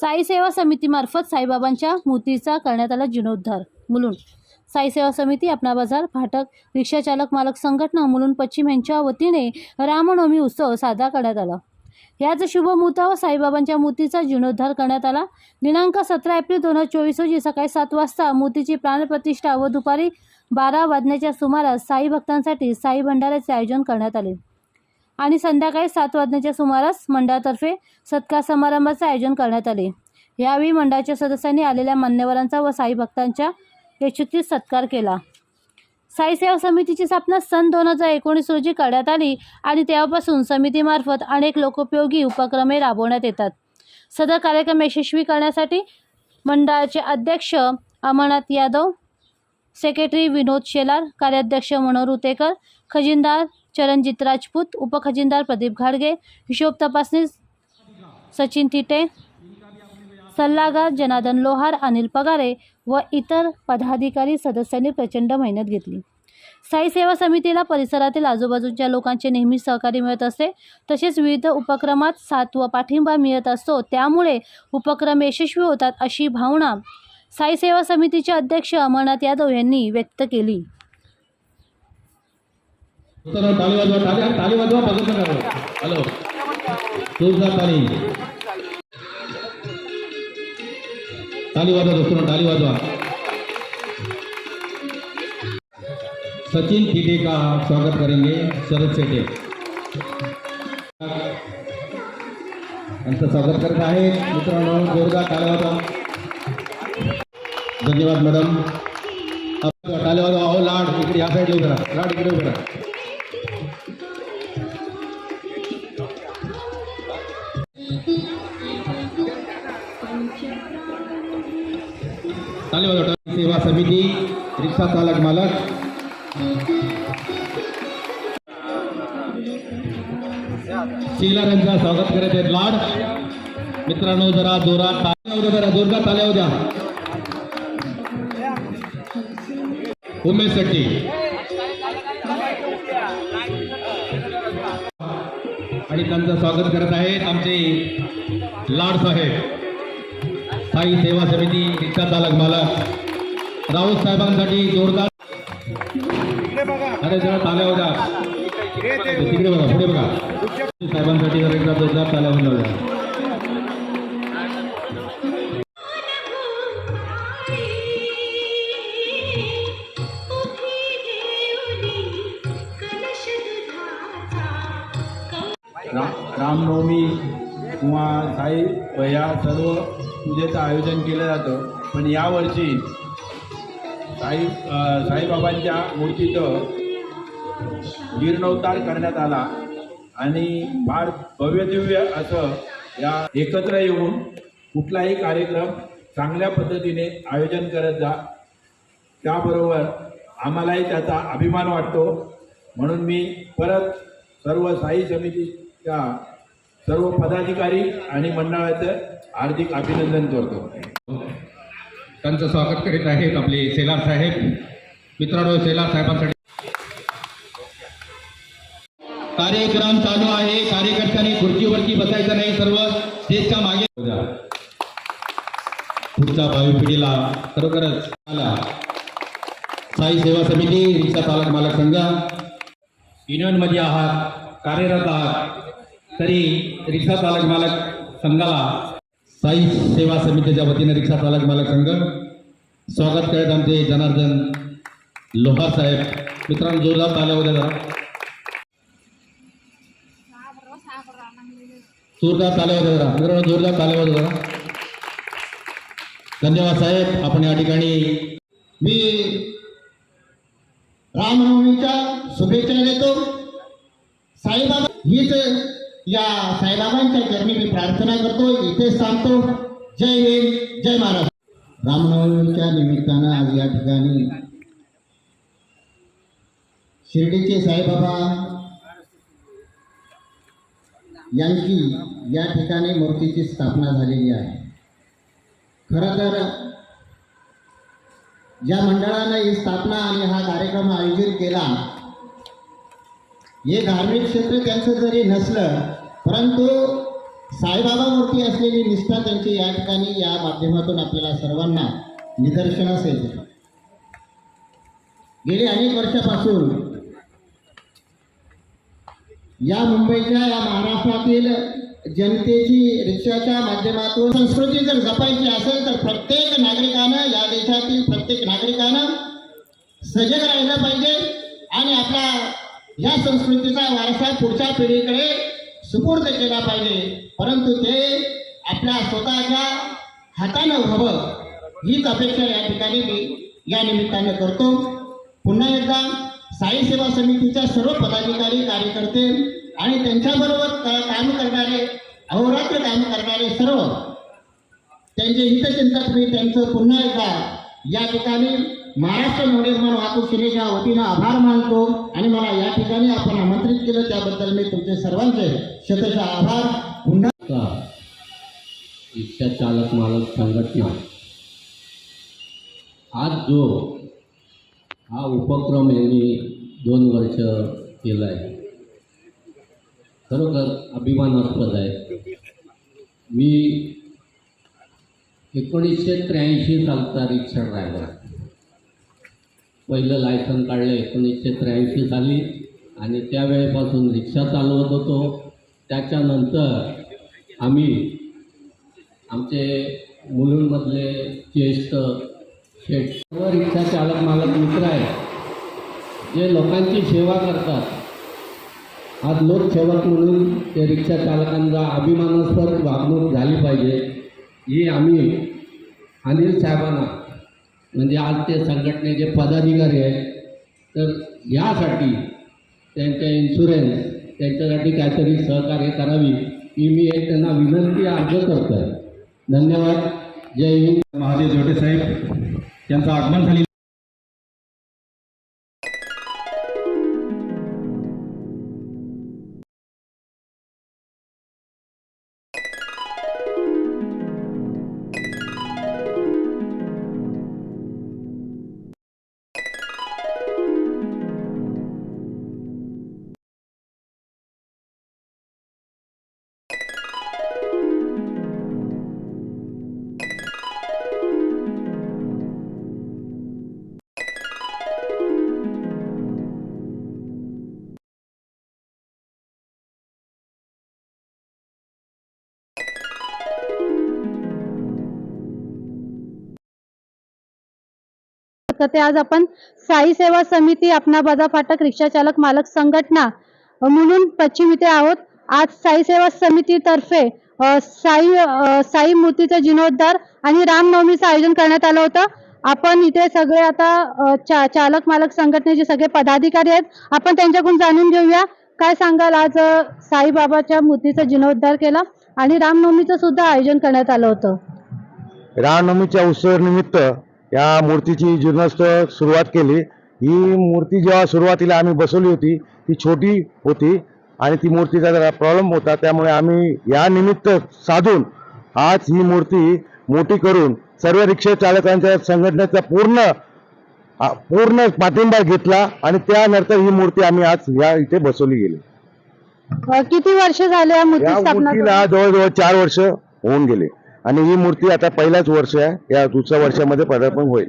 साई सेवा समितीमार्फत साईबाबांच्या मूर्तीचा करण्यात आला जीर्णोद्धार. मुलुंड साई सेवा समिती आपणा बाजार फाटक रिक्षाचालक मालक संघटना मुलुंड पश्चिम यांच्या वतीने रामनवमी उत्सव साजरा करण्यात आला. याच शुभमुहूर्तावर साईबाबांच्या मूर्तीचा जीर्णोद्धार करण्यात आला. दिनांक सतरा एप्रिल दोन हजार चोवीस रोजी सकाळी सात वाजता मूर्तीची प्राणप्रतिष्ठा व दुपारी बारा वाजण्याच्या सुमारास साई भक्तांसाठी साई भंडाऱ्याचे आयोजन करण्यात आले. आणि संध्याकाळी सात वाजण्याच्या सुमारास मंडळातर्फे सत्कार समारंभाचे आयोजन करण्यात आले. यावेळी मंडळाच्या सदस्यांनी आलेल्या मान्यवरांचा व साई भक्तांच्या यशस्वी सत्कार केला. साईसेवा समितीची स्थापना सन दोन हजार एकोणीस रोजी करण्यात आली आणि तेव्हापासून समितीमार्फत अनेक लोकोपयोगी उपक्रमे राबवण्यात येतात. सदर कार्यक्रम यशस्वी करण्यासाठी मंडळाचे अध्यक्ष अमरनाथ यादव सेक्रेटरी विनोद शेलार कार्याध्यक्ष मनोहर उतेकर खजिनदार चरणजित राजपूत उपखजिनदार प्रदीप घाडगे हिशोब तपासणीस सचिन तिटे सल्लागार जनार्दन लोहार अनिल पगारे व इतर पदाधिकारी सदस्यांनी प्रचंड मेहनत घेतली. साई सेवा समितीला परिसरातील आजूबाजूच्या लोकांचे नेहमी सहकार्य मिळत असते. तसेच विविध उपक्रमात साथ व पाठिंबा मिळत असतो. त्यामुळे उपक्रम यशस्वी होतात अशी भावना साई सेवा समितीचे अध्यक्ष अमरनाथ यादव यांनी व्यक्त केली. जोरदार टाळी टाळी वाजवा दोस्तों वाजवा। सचिन थिटे का स्वागत करेंगे, शरद यांचं स्वागत करत आहे मित्रांनो, जोरदार टाळी वाजवा। धन्यवाद, मॅडम। टाळी वाजवा लाड, इकडे, या उभं लाड, इकडे उभं राहा चालेल सेवा समिती रिक्षा चालक मालक. शेलारांचा स्वागत करत आहेत लाड. मित्रांनो जरा जोरात ताल्या जरा जोरदार ताल्या होऊ द्या उमेश शेट्टी. आणि त्यांचं स्वागत करत आहेत आमचे लाड साहेब. साई सेवा समिती रिक्षा चालक मालक. राऊत साहेबांसाठी जोरदार. अरे जरा टाळ्या होत्या. तिकडे बघा पुढे बघा. साहेबांसाठी जरा एकदा जोरदार टाळ्या होत्या रामनवमी किंवा साई या सर्व पूजेचं आयोजन केलं जातं. पण यावर्षी साई साईबाबांच्या मूर्तीचं जीर्णोद्धार करण्यात आला आणि फार भव्यदिव्य असं या एकत्र येऊन कुठलाही कार्यक्रम चांगल्या पद्धतीने आयोजन करत जा. त्याबरोबर आम्हालाही त्याचा अभिमान वाटतो. म्हणून मी परत सर्व साई समितीच्या सर्व पदाधिकारी आणि मंडळाचं हार्दिक अभिनंदन करतो. त्यांचं स्वागत करीत आहेत आपले सेलार साहेब. मित्रांनो सेलार साहेबांसाठी कार्यक्रम चालू आहे. कार्यकर्त्यांनी खुर्चीवरती बसायचं नाही. सर्व स्टेजच्या मागे पुढच्या भावी पिढीला खरोखरच आला. साई सेवा समिती रिक्षा चालक मालक संघ. युनियनमध्ये आहात कार्यरत आहात. तरी रिक्षा चालक मालक संघाला साई सेवा समितीच्या वतीने रिक्षा चालक मालक संघ स्वागत करत आमचे जनार्दन लोहार साहेब. मित्रांनो जोरदार आल्या होत्या जरा. जोरदार ताल्या होत्या जरा. मित्रांनो जोरदार ताल्या होत्या जरा. धन्यवाद साहेब. आपण या ठिकाणी मी रामनवमीच्या शुभेच्छा देतो. साईबाबा हीच या साईबाबांच्या चरणी मी प्रार्थना करतो. इथेच थांबतो जय हिंद जय महाराष्ट्र. रामनवमीच्या निमित्तानं आज या ठिकाणी शिर्डीचे साईबाबा यांची या ठिकाणी मूर्तीची स्थापना झालेली आहे. खरं तर ज्या मंडळानं ही स्थापना आणि हा कार्यक्रम आयोजित केला हे धार्मिक क्षेत्र त्यांचं जरी नसलं परंतु साईबाबावरती असलेली निष्ठा त्यांची या ठिकाणी या माध्यमातून आपल्याला सर्वांना निदर्शनास येते गेली अनेक वर्षापासून या मुंबईच्या या महाराष्ट्रातील जनतेची रिक्षाच्या माध्यमातून संस्कृती जर जपायची असेल तर प्रत्येक नागरिकानं या देशातील प्रत्येक नागरिकानं सजग राहिलं पाहिजे आणि आपला या संस्कृतीचा वारसा पुढच्या पिढीकडे सुपूर्द केला पाहिजे. परंतु ते आपल्या स्वतःच्या हातानं व्हावं हीच अपेक्षा या ठिकाणी मी या निमित्तानं करतो. पुन्हा एकदा साई सेवा समितीच्या सर्व पदाधिकारी कार्यकर्ते आणि त्यांच्याबरोबर काम करणारे अहोरात्र काम करणारे सर्व त्यांचे हितचिंतक मी त्यांचं पुन्हा एकदा या ठिकाणी महाराष्ट्र नवनिर्माण वाहतूक सेनेच्या वतीनं आभार मानतो आणि मला या ठिकाणी आपण आमंत्रित केलं त्याबद्दल मी तुमचे सर्वांचे शतशः आभार. पुन्हा का रिक्षा चालक मालक संघटना. आज जो हा उपक्रम यांनी दोन वर्ष केला आहे खरोखर अभिमानास्पद आहे. मी एकोणीसशे त्र्याऐंशी सालचा रिक्षा ड्रायव्हर पहिलं लायसन काढलं एकोणीसशे त्र्याऐंशी साली. आणि त्यावेळेपासून रिक्षा चालवत होतो. त्याच्यानंतर आम्ही आमचे मुलुंडमधले ज्येष्ठ शेठ सर्व रिक्षा चालक मालक मित्र आहेत. जे लोकांची सेवा करतात. आज लोकसेवक म्हणून ते रिक्षा चालकांचा अभिमानास्पद वागणूक झाली पाहिजे. ही आम्ही अनिल साहेबांना म्हणजे आज ते संघटनेचे पदाधिकारी आहेत. तर यासाठी त्यांच्या इन्शुरन्स त्यांच्यासाठी काहीतरी सहकार्य करावी ही मी एक त्यांना विनंती अर्ज करतो आहे धन्यवाद. जय हिंद. महादेव जोटे साहेब यांचं आगमन झाले तर ते आज आपण साई सेवा समिती अपना बाजा फाटक रिक्षा चालक मालक संघटना म्हणून पश्चिम इथे आहोत. आज साई सेवा समितीतर्फे साई साई मूर्तीचा जीर्णोद्धार आणि रामनवमीचं आयोजन करण्यात आलं होतं. आपण इथे सगळे आता चा, चालक मालक संघटनेचे सगळे पदाधिकारी आहेत. आपण त्यांच्याकडून जाणून घेऊया. काय सांगाल आज साईबाबाच्या मूर्तीचा जीर्णोद्धार केला आणि रामनवमीचं सुद्धा आयोजन करण्यात आलं होतं? रामनवमीच्या उत्सवानिमित्त या मूर्तीची जीर्णोत्सव सुरुवात केली. ही मूर्ती जेव्हा सुरुवातीला आम्ही बसवली होती ती छोटी होती आणि ती मूर्तीचा जरा प्रॉब्लेम होता. त्यामुळे आम्ही या निमित्त साधून आज ही मूर्ती मोठी करून सर्व रिक्षा चालकांच्या संघटनेचा पूर्ण पूर्ण पाठिंबा घेतला आणि त्यानंतर ही मूर्ती आम्ही आज या इथे बसवली गेली. किती वर्ष झाले या? मूर्तीला जवळजवळ चार वर्ष होऊन गेले. आणि ही मूर्ती आता पहिलाच वर्ष आहे. या दुसऱ्या वर्षामध्ये पदार्पण होईल.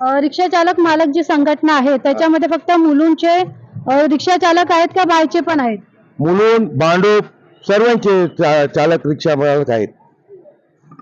रिक्षा चालक मालक जी संघटना आहे त्याच्यामध्ये फक्त मुलुंडचे अ, रिक्षा चालक आहेत का बाहेरचे पण आहेत? मुलून भांडूप सर्वांचे चा- चालक रिक्षा मालक आहेत.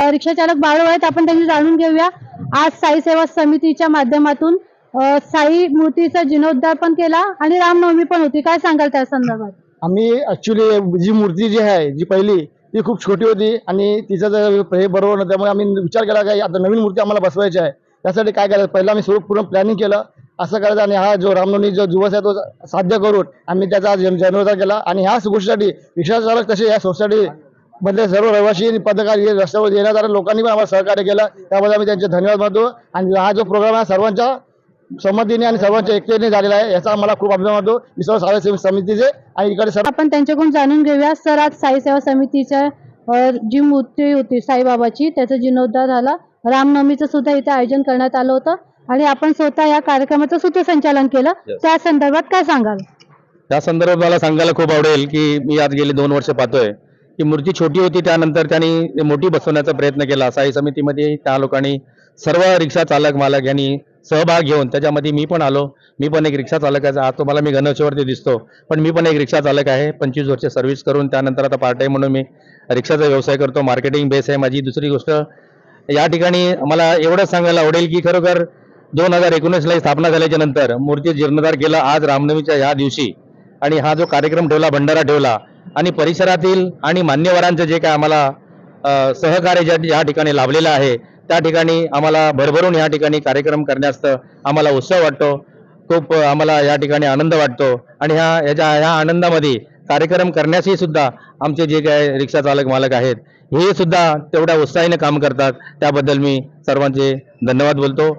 अ, रिक्षा चालक बाळू आहेत आपण त्यांची जाणून घेऊया. आज साई सेवा समितीच्या माध्यमातून अ, साई मूर्तीचा जीर्णोद्धार पण केला आणि रामनवमी पण होती. काय सांगाल त्या संदर्भात? आम्ही ऍक्च्युली जी मूर्ती जी आहे जी पहिली ती खूप छोटी होती आणि तिचं जर हे बरोबर नव्हतं त्यामुळे आम्ही विचार केला की आता नवीन मूर्ती आम्हाला बसवायची आहे. त्यासाठी काय करायचं? पहिला आम्ही स्वरूप पूर्ण प्लॅनिंग केलं. असं करायचं आणि हा जो रामनवमी जो दिवस आहे तो साध्य करून आम्ही त्याचा आज जन- केला आणि ह्याच गोष्टीसाठी विश्वासधारक तसे या सोसायटी मधले सर्व रहिवासी आणि पत्रकार रस्त्यावर येणाऱ्या लोकांनी पण आम्हाला सहकार्य केलं. त्याबद्दल आम्ही त्यांचे धन्यवाद मानतो. आणि हा जो प्रोग्राम आहे सर्वांच्या संमतीने आणि सर्वांच्या एकतेने झालेला आहे याचा आम्हाला खूप अभिमान वाटतो. मी सर्व सारे समितीचे आणि इकडे सर्व आपण त्यांच्याकडून जाणून घेऊया. सर आज साई सेवा समितीच्या जी मूर्ती होती साईबाबाची त्याचा जीर्णोद्धार झाला. रामनवमीचं सुद्धा इथे आयोजन करण्यात आलं होतं. आणि आपण स्वतः या कार्यक्रमाचं सूत्रसंचालन केलं. त्या संदर्भात काय सांगाल? त्या संदर्भात मला सांगायला खूप आवडेल की मी आज गेले दोन वर्ष पाहतोय की मूर्ती छोटी होती त्यानंतर त्यांनी मोठी बसवण्याचा प्रयत्न केला. साई समितीमध्ये त्या लोकांनी सर्व रिक्षा चालक मालक यांनी सहभाग घेऊन त्याच्यामध्ये मी पण आलो. मी पण एक रिक्षा चालकाचा आज तुम्हाला मी गणेशवरती दिसतो. पण मी पण एक रिक्षा चालक आहे. पंचवीस वर्ष सर्व्हिस करून त्यानंतर आता पार्ट टाईम म्हणून मी रिक्षाचा व्यवसाय करतो. मार्केटिंग बेस आहे माझी. दुसरी गोष्ट या ठिकाणी मला एवढंच सांगायला आवडेल की खरोखर दोन हजार एकोणीसला स्थापना झाल्याच्यानंतर मूर्ती जीर्णोद्धार केला आज रामनवमीच्या ह्या दिवशी. आणि हा जो कार्यक्रम ठेवला भंडारा ठेवला आणि परिसरातील आणि मान्यवरांचं जे काय आम्हाला सहकार्य ज्या ठिकाणी लाभलेलं आहे त्या ठिकाणी आम्हाला भरभरून या ठिकाणी कार्यक्रम करण्यास आम्हाला उत्साह वाटतो. खूप आम्हाला या ठिकाणी आनंद वाटतो. आणि ह्या याच्या ह्या आनंदामध्ये कार्यक्रम करण्यासही सुद्धा आमचे जे काय रिक्षा चालक मालक आहेत हे सुद्धा तेवढ्या उत्साहाने काम करतात. त्याबद्दल मी सर्वांचे धन्यवाद बोलतो.